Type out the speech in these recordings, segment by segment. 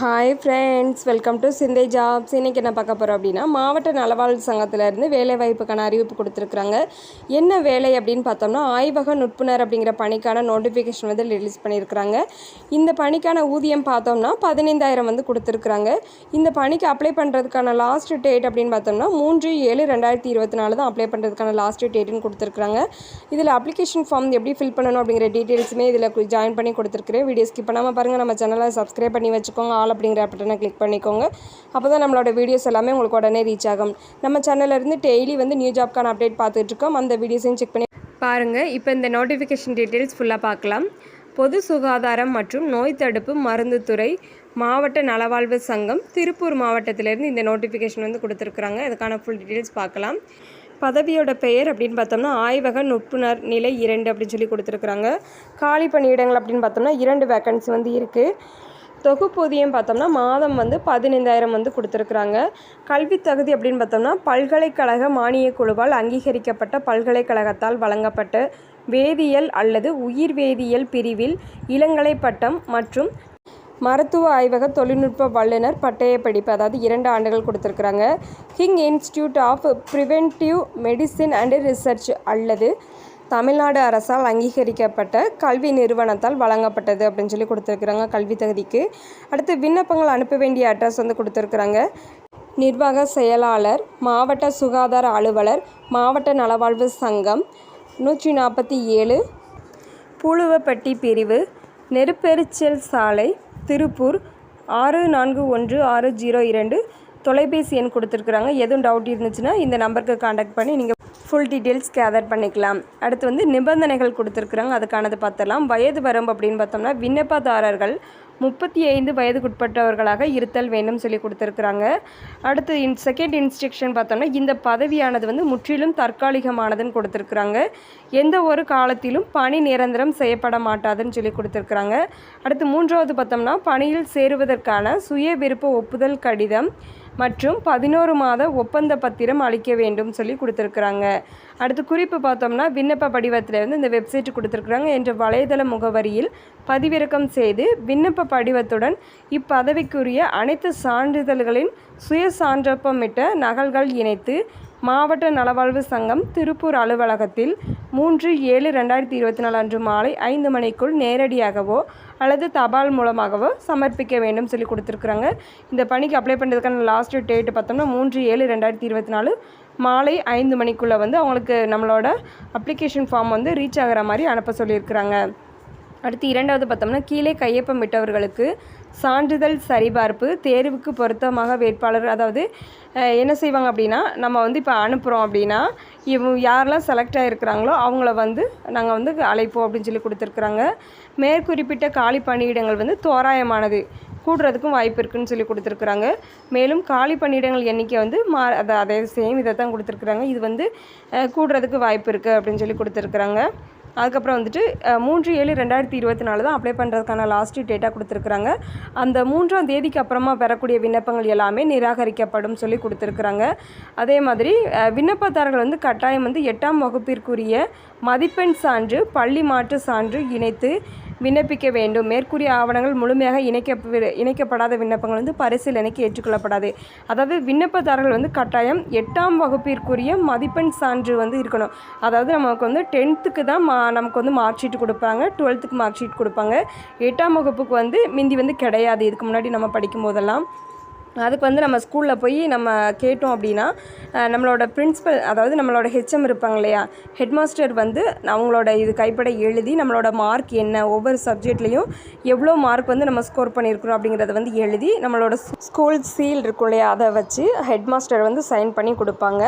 Hi friends welcome to Chinthai jobs இன்றைக்கி என்ன பார்க்க போகிறோம் அப்படின்னா மாவட்ட நலவாழ்வு சங்கத்திலேருந்து வேலைவாய்ப்புக்கான அறிவிப்பு கொடுத்துருக்குறாங்க. என்ன வேலை அப்படின்னு பார்த்தோம்னா ஆய்வக நுட்புணர் அப்படிங்கிற பணிக்கான நோட்டிஃபிகேஷன் வந்து ரிலீஸ் பண்ணியிருக்கிறாங்க. இந்த பணிக்கான ஊதியம் பார்த்தோம்னா பதினைந்தாயிரம் வந்து கொடுத்துருக்குறாங்க. இந்த பணிக்கு அப்ளை பண்ணுறதுக்கான லாஸ்ட் டேட் அப்படின்னு பார்த்தோம்னா மூன்று ஏழு ரெண்டாயிரத்தி இருபத்தி நாலு தான் அப்ளை பண்ணுறதுக்கான லாஸ்ட் டேட்டுன்னு கொடுத்துருக்குறாங்க. இதில் அப்ளிகேஷன் ஃபார்ம் எப்படி ஃபில் பண்ணணும் அப்படிங்கிற டீட்டெயில்ஸுமே இதில் ஜாயின் பண்ணி கொடுத்துருக்குறேன். வீடியோ ஸ்கிப் பண்ணாமல் பாருங்கள் நம்ம சேனலை சப்ஸ்கிரைப் பண்ணி வச்சுக்கோங்க. ஆல் அப்படிங்கிற பட்டனை கிளிக் பண்ணிக்கோங்க. அப்போ தான் நம்மளோட வீடியோஸ் எல்லாமே உங்களுக்கு உடனே ரீச் ஆகும். நம்ம சேனல்லேருந்து டெய்லி வந்து நியூ ஜாப்க்கான அப்டேட் பார்த்துட்ருக்கோம் அந்த வீடியோஸையும் செக் பண்ணி பாருங்கள் இப்போ இந்த நோட்டிஃபிகேஷன் டீட்டெயில்ஸ் ஃபுல்லாக பார்க்கலாம். பொது சுகாதாரம் மற்றும் நோய் தடுப்பு மருந்துத்துறை மாவட்ட நலவாழ்வு சங்கம் திருப்பூர் மாவட்டத்திலேருந்து இந்த நோட்டிஃபிகேஷன் வந்து கொடுத்துருக்குறாங்க. இதுக்கான ஃபுல் டீட்டெயில்ஸ் பார்க்கலாம். பதவியோட பெயர் அப்படின்னு பார்த்தோம்னா ஆய்வக நுட்புணர் நிலை இரண்டு அப்படின்னு சொல்லி கொடுத்துருக்குறாங்க. காலி பணியிடங்கள் அப்படின்னு பார்த்தோம்னா இரண்டு வேக்கன்சி வந்து இருக்குது தொகுப்பூதியம் பார்த்தோம்னா மாதம் வந்து பதினைந்தாயிரம் வந்து கொடுத்துருக்குறாங்க. கல்வி தகுதி அப்படின்னு பார்த்தோம்னா பல்கலைக்கழக மானியக் குழுவால் அங்கீகரிக்கப்பட்ட பல்கலைக்கழகத்தால் வழங்கப்பட்ட வேதியியல் அல்லது உயிர் வேதியியல் பிரிவில் இளங்கலை பட்டம் மற்றும் மருத்துவ ஆய்வக தொழில்நுட்ப வல்லுநர் பட்டய படிப்பு அதாவது இரண்டு ஆண்டுகள் கொடுத்துருக்குறாங்க. King Institute of Preventive Medicine and Research அல்லது தமிழ்நாடு அரசால் அங்கீகரிக்கப்பட்ட கல்வி நிறுவனத்தால் வழங்கப்பட்டது அப்படின்னு சொல்லி கொடுத்துருக்குறாங்க கல்வி தகுதிக்கு. அடுத்து விண்ணப்பங்கள் அனுப்ப வேண்டிய அட்ரஸ் வந்து கொடுத்துருக்குறாங்க. நிர்வாக செயலாளர் மாவட்ட சுகாதார அலுவலர் மாவட்ட நலவாழ்வு சங்கம் நூற்றி நாற்பத்தி ஏழு பூலுவப்பட்டி பிரிவு நெருப்பெரிச்சல் சாலை திருப்பூர் ஆறு நான்கு ஒன்று ஆறு ஜீரோ இரண்டு. தொலைபேசி எண் கொடுத்துருக்குறாங்க. எதுவும் டவுட் இருந்துச்சுன்னா இந்த நம்பருக்கு காண்டாக்ட் பண்ணி நீங்கள் ஃபுல் டீட்டெயில்ஸ் கேதர் பண்ணிக்கலாம். அடுத்து வந்து நிபந்தனைகள் கொடுத்துருக்குறாங்க அதுக்கானது பார்த்துடலாம். வயது வரம்பு அப்படின்னு பார்த்தோம்னா விண்ணப்பதாரர்கள் முப்பத்தி ஐந்து வயதுக்குட்பட்டவர்களாக இருத்தல் வேண்டும் சொல்லி கொடுத்துருக்குறாங்க. அடுத்து இன் செகண்ட் இன்ஸ்ட்ரக்ஷன் பார்த்தோம்னா இந்த பதவியானது வந்து முற்றிலும் தற்காலிகமானதுன்னு கொடுத்துருக்குறாங்க. எந்த ஒரு காலத்திலும் பணி நிரந்தரம் செய்யப்பட மாட்டாதுன்னு சொல்லி கொடுத்துருக்குறாங்க. அடுத்து மூன்றாவது பார்த்தோம்னா பணியில் சேருவதற்கான சுய விருப்ப ஒப்புதல் கடிதம். மற்றும் பதினோரு மாத ஒப்பந்த பத்திரம் அளிக்க வேண்டும் சொல்லி கொடுத்துருக்குறாங்க. அடுத்து குறிப்பு பார்த்தோம்னா விண்ணப்ப படிவத்தில் வந்து இந்த வெப்சைட் கொடுத்துருக்குறாங்க என்ற வலைதள முகவரியில் பதிவிறக்கம் செய்து விண்ணப்ப படிவத்துடன் இப்பதவிக்குரிய அனைத்து சான்றிதழ்களின் சுய சான்றப்பமிட்ட நகல்கள் இணைத்து மாவட்ட நலவாழ்வு சங்கம் திருப்பூர் அலுவலகத்தில் மூன்று ஏழு ரெண்டாயிரத்தி இருபத்தி நாலு அன்று மாலை ஐந்து மணிக்குள் நேரடியாகவோ அல்லது தபால் மூலமாகவோ சமர்ப்பிக்க வேண்டும் சொல்லி கொடுத்துருக்குறாங்க. இந்த பணிக்கு அப்ளை பண்ணுறதுக்கான லாஸ்ட் டேட்டு பார்த்தோம்னா மூன்று ஏழு ரெண்டாயிரத்தி இருபத்தி நாலு மாலை ஐந்து மணிக்குள்ளே வந்து அவங்களுக்கு நம்மளோட அப்ளிகேஷன் ஃபார்ம் வந்து ரீச் ஆகிற மாதிரி அனுப்ப சொல்லியிருக்கிறாங்க. அடுத்து இரண்டாவது பார்த்தோம்னா கீழே கையொப்பமிட்டவர்களுக்கு சான்றிதழ் சரிபார்ப்பு தேர்வுக்கு பொருத்தமாக வேட்பாளர் அதாவது என்ன செய்வாங்க அப்படின்னா நம்ம வந்து இப்போ அனுப்புகிறோம் அப்படின்னா இவங்க யாரெல்லாம் செலக்ட் ஆகிருக்கிறாங்களோ அவங்கள வந்து நாங்கள் வந்து அழைப்போம் அப்படின்னு சொல்லி கொடுத்துருக்குறாங்க. மேற்குறிப்பிட்ட காலி பணியிடங்கள் வந்து தோராயமானது கூடுறதுக்கும் வாய்ப்பு இருக்குதுன்னு சொல்லி கொடுத்துருக்குறாங்க. மேலும் காலி பணியிடங்கள் எண்ணிக்கை வந்து மா அதை அதே சேம் இதை தான் கொடுத்துருக்குறாங்க. இது வந்து கூடுறதுக்கு வாய்ப்பு இருக்குது அப்படின்னு சொல்லி கொடுத்துருக்குறாங்க. அதுக்கப்புறம் வந்துட்டு மூன்று ஏழு ரெண்டாயிரத்தி இருபத்தி நாலு தான் அப்ளை பண்ணுறதுக்கான லாஸ்ட் டேட்டாக கொடுத்துருக்குறாங்க. அந்த மூன்றாம் தேதிக்கு அப்புறமா பெறக்கூடிய விண்ணப்பங்கள் எல்லாமே நிராகரிக்கப்படும் சொல்லி கொடுத்துருக்குறாங்க. அதே மாதிரி விண்ணப்பதாரர்கள் வந்து கட்டாயம் வந்து எட்டாம் வகுப்பிற்குரிய மதிப்பெண் சான்று பள்ளி மாற்று சான்று இணைத்து விண்ணப்பிக்க வேண்டும். மேற்கூறிய ஆவணங்கள் முழுமையாக இணைக்க இணைக்கப்படாத விண்ணப்பங்கள் வந்து பரிசீலனைக்கு ஏற்றுக்கொள்ளப்படாது. அதாவது விண்ணப்பதாரர்கள் வந்து கட்டாயம் எட்டாம் வகுப்பிற்குரிய மதிப்பெண் சான்று வந்து இருக்கணும். அதாவது நமக்கு வந்து டென்த்துக்கு தான் மா நமக்கு வந்து மார்க் ஷீட் கொடுப்பாங்க. டுவெல்த்துக்கு மார்க் ஷீட் கொடுப்பாங்க. எட்டாம் வகுப்புக்கு வந்து மிந்தி வந்து கிடையாது. இதுக்கு முன்னாடி நம்ம படிக்கும் போதெல்லாம் அதுக்கு வந்து நம்ம ஸ்கூலில் போய் நம்ம கேட்டோம் அப்படின்னா நம்மளோட பிரின்ஸிபல் அதாவது நம்மளோட ஹெச்எம் இருப்பாங்க இல்லையா ஹெட் மாஸ்டர் வந்து அவங்களோட இது கைப்பட எழுதி நம்மளோட மார்க் என்ன ஒவ்வொரு சப்ஜெக்ட்லேயும் எவ்வளோ மார்க் வந்து நம்ம ஸ்கோர் பண்ணியிருக்கிறோம் அப்படிங்கிறத வந்து எழுதி நம்மளோட ஸ்கூல் சீல் இருக்கும் இல்லையா அதை வச்சு ஹெட் மாஸ்டர் வந்து சைன் பண்ணி கொடுப்பாங்க.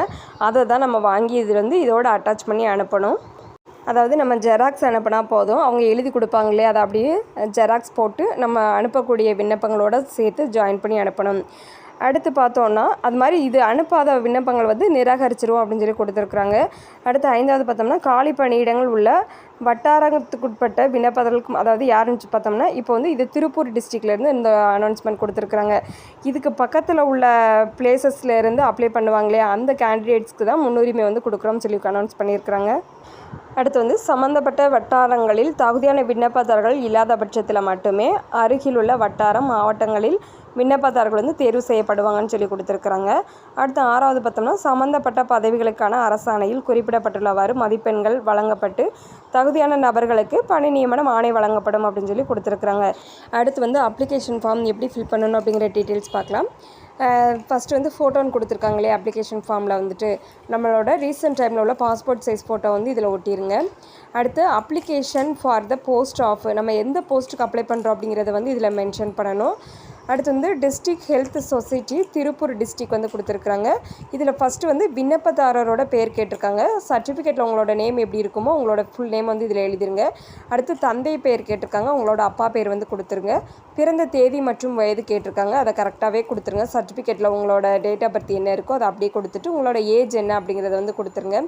அதை தான் நம்ம வாங்கி இது வந்து இதோட அட்டாச் பண்ணி அனுப்பணும். அதாவது நம்ம ஜெராக்ஸ் அனுப்பினா போதும். அவங்க எழுதி கொடுப்பாங்களே அதை அப்படியே ஜெராக்ஸ் போட்டு நம்ம அனுப்பக்கூடிய விண்ணப்பங்களோடு சேர்த்து ஜாயின் பண்ணி அனுப்பணும். அடுத்து பார்த்தோன்னா அது மாதிரி இது அனுப்பாத விண்ணப்பங்கள் வந்து நிராகரிச்சிருவோம் அப்படின்னு சொல்லி கொடுத்துருக்குறாங்க. அடுத்து ஐந்தாவது பார்த்தோம்னா காலி பணியிடங்கள் உள்ள வட்டாரத்துக்குட்பட்ட விண்ணப்பதற்கும் அதாவது யாருன்னு பார்த்தோம்னா இப்போ வந்து இது திருப்பூர் டிஸ்ட்ரிக்ட்லேருந்து இந்த அனௌன்ஸ்மெண்ட் கொடுத்துருக்குறாங்க. இதுக்கு பக்கத்தில் உள்ள பிளேசஸ்லேருந்து அப்ளை அப்ளை பண்ணுவாங்களே அந்த கேண்டிடேட்ஸ்க்கு தான் முன்னுரிமை வந்து கொடுக்குறோம்னு சொல்லி அனௌன்ஸ் பண்ணியிருக்கிறாங்க. அடுத்து வந்து சம்மந்தப்பட்ட வட்டாரங்களில் தகுதியான விண்ணப்பதாரர்கள் இல்லாத பட்சத்தில் மட்டுமே அருகிலுள்ள வட்டாரம் மாவட்டங்களில் விண்ணப்பதாரர்கள் வந்து தேர்வு செய்யப்படுவாங்கன்னு சொல்லி கொடுத்துருக்குறாங்க. அடுத்து ஆறாவது பார்த்தோம்னா சம்மந்தப்பட்ட பதவிகளுக்கான அரசாணையில் குறிப்பிடப்பட்டுள்ளவாறு மதிப்பெண்கள் வழங்கப்பட்டு தகுதியான நபர்களுக்கு பணி நியமனம் ஆணை வழங்கப்படும் அப்படின்னு சொல்லி கொடுத்துருக்குறாங்க. அடுத்து வந்து அப்ளிகேஷன் ஃபார்ம் எப்படி ஃபில் பண்ணணும் அப்படிங்கிற டீட்டெயில்ஸ் பார்க்கலாம். ஃபஸ்ட்டு வந்து ஃபோட்டோன்னு கொடுத்துருக்காங்களே அப்ளிகேஷன் ஃபார்மில் வந்துட்டு. நம்மளோட ரீசெண்ட் டைமில் உள்ள பாஸ்போர்ட் சைஸ் ஃபோட்டோ வந்து இதில் ஒட்டிடுங்க அடுத்து application for the post of நம்ம எந்த போஸ்ட்டுக்கு அப்ளை பண்ணுறோம் அப்படிங்கிறத வந்து இதில் மென்ஷன் பண்ணணும். அடுத்து வந்து district health society Tiruppur district வந்து கொடுத்துருக்குறாங்க. இதில் ஃபஸ்ட்டு வந்து விண்ணப்பதாரரோட பேர் கேட்டிருக்காங்க. சர்டிஃபிகேட்டில் உங்களோட நேம் எப்படி இருக்குமோ உங்களோட ஃபுல் நேம் வந்து இதில் எழுதிருங்க. அடுத்து தந்தை பேர் கேட்டிருக்காங்க. உங்களோட அப்பா பேர் வந்து கொடுத்துருங்க. பிறந்த தேதி மற்றும் வயது கேட்டிருக்காங்க. அதை கரெக்டாகவே கொடுத்துருங்க. சர்டிஃபிகேட்டில் உங்களோட டேட் ஆஃப் பர்த் என்ன இருக்கோ அதை அப்படியே கொடுத்துட்டு உங்களோட ஏஜ் என்ன அப்படிங்கிறத வந்து கொடுத்துருங்க.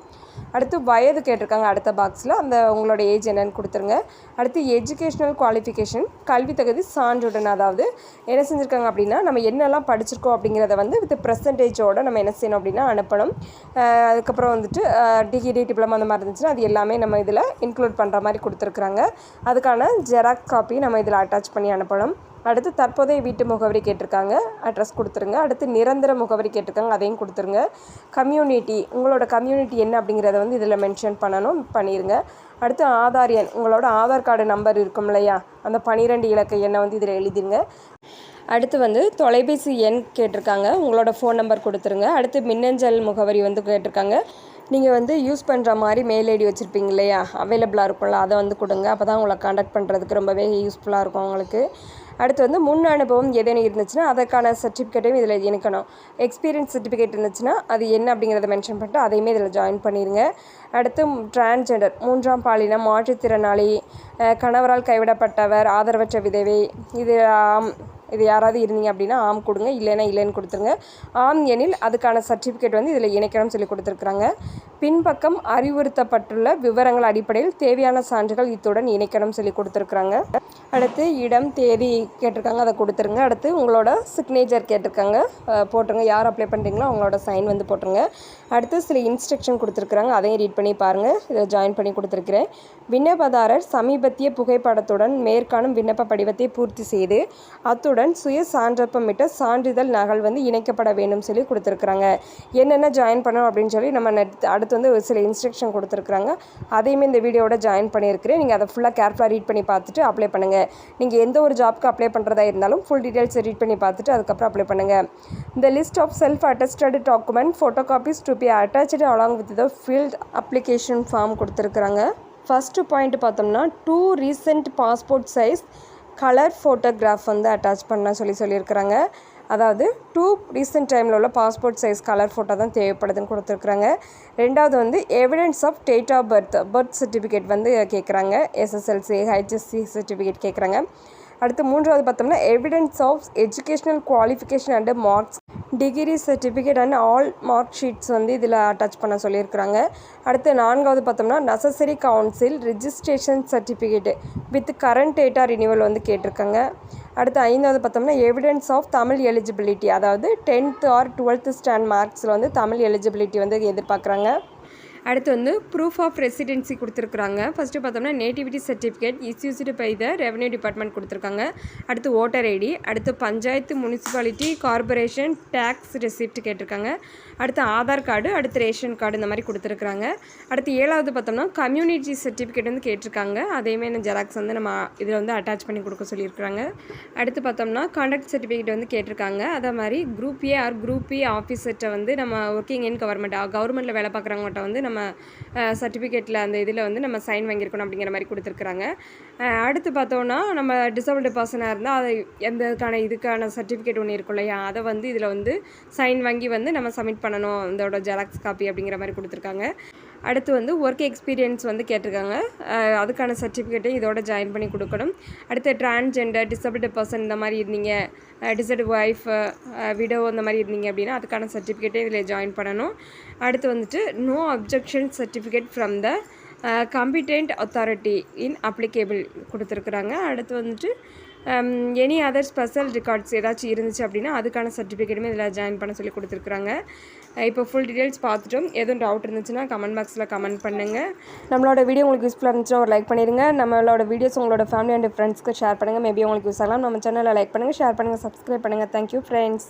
அடுத்து வயது கேட்டிருக்காங்க அடுத்த பாக்ஸில் அந்த உங்களோட ஏஜ் என்னன்னு கொடுத்துருங்க. அடுத்து எஜுகேஷ்னல் குவாலிஃபிகேஷன் கல்வி தகுதி சான்றுடன் அதாவது என்ன செஞ்சுருக்காங்க அப்படின்னா நம்ம என்னெல்லாம் படிச்சிருக்கோம் அப்படிங்கிறத வந்து வித் ப்ரெசன்டேஜோட நம்ம என்ன செய்யணும் அப்படின்னா அனுப்பணும். அதுக்கப்புறம் வந்துட்டு டிகிரி டிப்ளமா அந்த மாதிரி இருந்துச்சுன்னா அது எல்லாமே நம்ம இதில் இன்க்ளூட் பண்ணுற மாதிரி கொடுத்துருக்குறாங்க. அதுக்கான ஜெராக்ஸ் காப்பி நம்ம இதில் அட்டாச் பண்ணி அனுப்பணும். அடுத்து தற்போதைய வீட்டு முகவரி கேட்டிருக்காங்க. அட்ரஸ் கொடுத்துருங்க. அடுத்து நிரந்தர முகவரி கேட்டிருக்காங்க. அதையும் கொடுத்துருங்க. கம்யூனிட்டி உங்களோட கம்யூனிட்டி என்ன அப்படிங்கிறத வந்து இதில் மென்ஷன் பண்ணணும் பண்ணிடுங்க அடுத்து ஆதார் எண். உங்களோட ஆதார் கார்டு நம்பர் இருக்கும் இல்லையா அந்த பனிரெண்டு இலக்க எண்ணை வந்து இதில் எழுதிருங்க. அடுத்து வந்து தொலைபேசி எண் கேட்டிருக்காங்க. உங்களோட ஃபோன் நம்பர் கொடுத்துருங்க. அடுத்து மின்னஞ்சல் முகவரி வந்து கேட்டிருக்காங்க. நீங்கள் வந்து யூஸ் பண்ணுற மாதிரி மெயில் ஐடி வச்சுருப்பீங்க இல்லையா? அவைலபிளாக இருக்கும்ல அதை வந்து கொடுங்க. அப்போ தான் உங்களை காண்டாக்ட் பண்ணுறதுக்கு ரொம்பவே யூஸ்ஃபுல்லாக இருக்கும் உங்களுக்கு. அடுத்து வந்து முன் அனுபவம் ஏதேனும் இருந்துச்சுன்னா அதற்கான சர்டிஃபிகேட்டையும் இதில் இணைக்கணும். எக்ஸ்பீரியன்ஸ் சர்டிஃபிகேட் இருந்துச்சுன்னா அது என்ன அப்படிங்கிறத மென்ஷன் பண்ணிட்டு அதையுமே இதில் ஜாயின் பண்ணிடுங்க அடுத்து டிரான்ஸ்ஜெண்டர் மூன்றாம் பாலினம் மாற்றுத்திறனாளி கணவரால் கைவிடப்பட்டவர் ஆதரவற்ற விதவை இது இது யாராவது இருந்தீங்க அப்படின்னா ஆம் கொடுங்க இல்லைன்னா இல்லைன்னு கொடுத்துருங்க. ஆம் எனில் அதுக்கான சர்டிஃபிகேட் வந்து இதில் இணைக்கணும்னு சொல்லி கொடுத்துருக்குறாங்க. பின்பக்கம் அறிவுறுத்தப்பட்டுள்ள விவரங்கள் அடிப்படையில் தேவையான சான்றுகள் இத்துடன் இணைக்கணும்னு சொல்லி கொடுத்துருக்குறாங்க. அடுத்து இடம் தேதி கேட்டிருக்காங்க அதை கொடுத்துருங்க. அடுத்து உங்களோட சிக்னேச்சர் கேட்டிருக்காங்க. போட்டுருங்க. யார் அப்ளை பண்ணுறீங்களோ அவங்களோட சைன் வந்து போட்டுருங்க. அடுத்து சில இன்ஸ்ட்ரக்ஷன் கொடுத்துருக்குறாங்க. அதையும் ரீட் பண்ணி பாருங்கள் இதை ஜாயின் பண்ணி கொடுத்துருக்குறேன். விண்ணப்பதாரர் சமீபத்திய புகைப்படத்துடன் மேற்காணும் விண்ணப்ப படிவத்தை பூர்த்தி செய்து அத்துடன் சுய சான்றப்பமிட்ட சான்றிதழ் நகல் வந்து இணைக்கப்பட வேண்டும் சொல்லி கொடுத்துருக்குறாங்க. என்னென்ன ஜாயின் பண்ணணும் அப்படின்னு சொல்லி நம்ம நெட் அடுத்து வந்து ஒரு சில இன்ஸ்ட்ரக்ஷன் கொடுத்துருக்குறாங்க. அதையுமே இந்த வீடியோவோட ஜாயின் பண்ணியிருக்கிறேன். நீங்கள் அதை ஃபுல்லாக கேர்ஃபுல்லாக ரீட் பண்ணி பார்த்துட்டு அப்ளை பண்ணுங்கள் நீங்கள் எந்த ஒரு ஜாப்க்கு அப்ளை பண்ணுறதா இருந்தாலும் ஃபுல் டீட்டெயில்ஸ் ரீட் பண்ணி பார்த்துட்டு அதுக்கப்புறம் அப்ளை பண்ணுங்கள் இந்த list of self attested document photo copies to be attach along with the field application form கொடுத்துருக்குறாங்க. ஃபஸ்ட்டு பாயிண்ட் பார்த்தோம்னா two recent passport size colour photograph வந்து அட்டாச் பண்ண சொல்லி சொல்லியிருக்கிறாங்க. அதாவது டூ ரீசெண்ட் டைமில் உள்ள பாஸ்போர்ட் சைஸ் கலர் ஃபோட்டோ தான் தேவைப்படுதுன்னு கொடுத்துருக்குறாங்க. ரெண்டாவது வந்து evidence of date of birth birth certificate வந்து கேட்குறாங்க எஸ்எஸ்எல்சி ஹெச்எஸ்சி சர்டிஃபிகேட் கேட்குறாங்க அடுத்து மூன்றாவது பார்த்தோம்னா evidence of educational qualification and marks degree certificate and all mark sheets வந்து இதில் அட்டாச் பண்ண சொல்லியிருக்கிறாங்க. அடுத்து நான்காவது பார்த்தோம்னா necessary council registration certificate with current data renewal வந்து கேட்டிருக்காங்க. அடுத்து ஐந்தாவது பார்த்தோம்னா எவிடன்ஸ் ஆஃப் தமிழ் எலிஜிபிலிட்டி அதாவது டென்த்து ஆர் டுவெல்த்து ஸ்டாண்ட் மார்க்ஸில் வந்து தமிழ் எலிஜிபிலிட்டி வந்து எதிர்பார்க்குறாங்க. அடுத்து வந்து ப்ரூஃப் ஆஃப் ரெசிடென்சி கொடுத்துருக்குறாங்க. ஃபஸ்ட்டு பார்த்தோம்னா nativity certificate issued by the revenue department கொடுத்துருக்காங்க. அடுத்து ஓட்டர் ஐடி அடுத்து panchayat municipality corporation tax receipt கேட்டிருக்காங்க. அடுத்து ஆதார் கார்டு அடுத்து ரேஷன் கார்டு இந்த மாதிரி கொடுத்துருக்குறாங்க. அடுத்து ஏழாவது பார்த்தோம்னா கம்யூனிட்டி சர்டிஃபிகேட் வந்து கேட்டிருக்காங்க. அதையுமே நான் ஜெராக்ஸ் வந்து நம்ம இதில் வந்து அட்டாச் பண்ணி கொடுக்க சொல்லியிருக்கிறாங்க. அடுத்து பார்த்தோம்னா கான்டாக்ட் சர்டிஃபிகேட் வந்து கேட்டிருக்காங்க. அதே மாதிரி group A or group B ஆஃபீஸர்கிட்ட வந்து நம்ம ஒர்க்கிங் இன் கவர்மெண்ட் கவர்மெண்ட்டில் வேலை பார்க்குறவங்கள்ட்ட வந்து நம்ம சர்டிஃபிகேட்டில் அந்த இதில் வந்து நம்ம சைன் வாங்கியிருக்கணும் அப்படிங்கிற மாதிரி கொடுத்துருக்குறாங்க. அடுத்து பார்த்தோன்னா நம்ம டிசபிள்டு பர்சனாக இருந்தால் அதை எந்தக்கான இதுக்கான சர்டிஃபிகேட் ஒன்று இருக்கும் இல்லையா? அதை வந்து இதில் வந்து சைன் வாங்கி வந்து நம்ம சப்மிட் பண்ணணும். இதோட ஜெராக்ஸ் காப்பி அப்படிங்கிற மாதிரி கொடுத்துருக்காங்க. அடுத்து வந்து ஒர்க் எக்ஸ்பீரியன்ஸ் வந்து கேட்டிருக்காங்க. அதுக்கான சர்டிஃபிகேட்டையும் இதோட ஜாயின் பண்ணி கொடுக்கணும். அடுத்து டிரான்ஸ்ஜெண்டர் டிசபிள்டு பர்சன் இந்த மாதிரி இருந்தீங்க டிசபிள் ஒய்ஃப் விடோ இந்த மாதிரி இருந்தீங்க அப்படின்னா அதுக்கான சர்டிஃபிகேட்டே இதில் ஜாயின் பண்ணணும். அடுத்து வந்துட்டு no objection certificate from the competent authority in applicable கொடுத்துருக்குறாங்க. அடுத்து வந்துட்டு எனி அதர் ஸ்பெஷல் ரெக்கார்ட்ஸ் ஏதாச்சும் இருந்துச்சு அப்படின்னா அதுக்கான சர்டிஃபிகேட்டுமே இதில் ஜாயின் பண்ண சொல்லி கொடுத்துருக்குறாங்க. இப்போ ஃபுல் டீட்டெயில்ஸ் பார்த்துட்டோம். எதுவும் டவுட் இருந்துச்சுன்னா கமெண்ட் பாக்ஸில் கமெண்ட் பண்ணுங்கள் நம்மளோட வீடியோ உங்களுக்கு யூஸ்ஃபுல்லாக இருந்துச்சுன்னா ஒரு லைக் பண்ணிடுங்க நம்மளோட வீடியோஸ் உங்களோட ஃபேமிலி அண்ட் ஃப்ரெண்ட்ஸ்க்கு ஷேர் பண்ணுங்கள் மேபி உங்களுக்கு யூஸ் ஆகலாம். நம்ம சேனலில் லைக் பண்ணுங்கள் ஷேர் பண்ணுங்கள் சப்ஸ்கிரைப் பண்ணுங்கள் தேங்க்யூ ஃப்ரெண்ட்ஸ்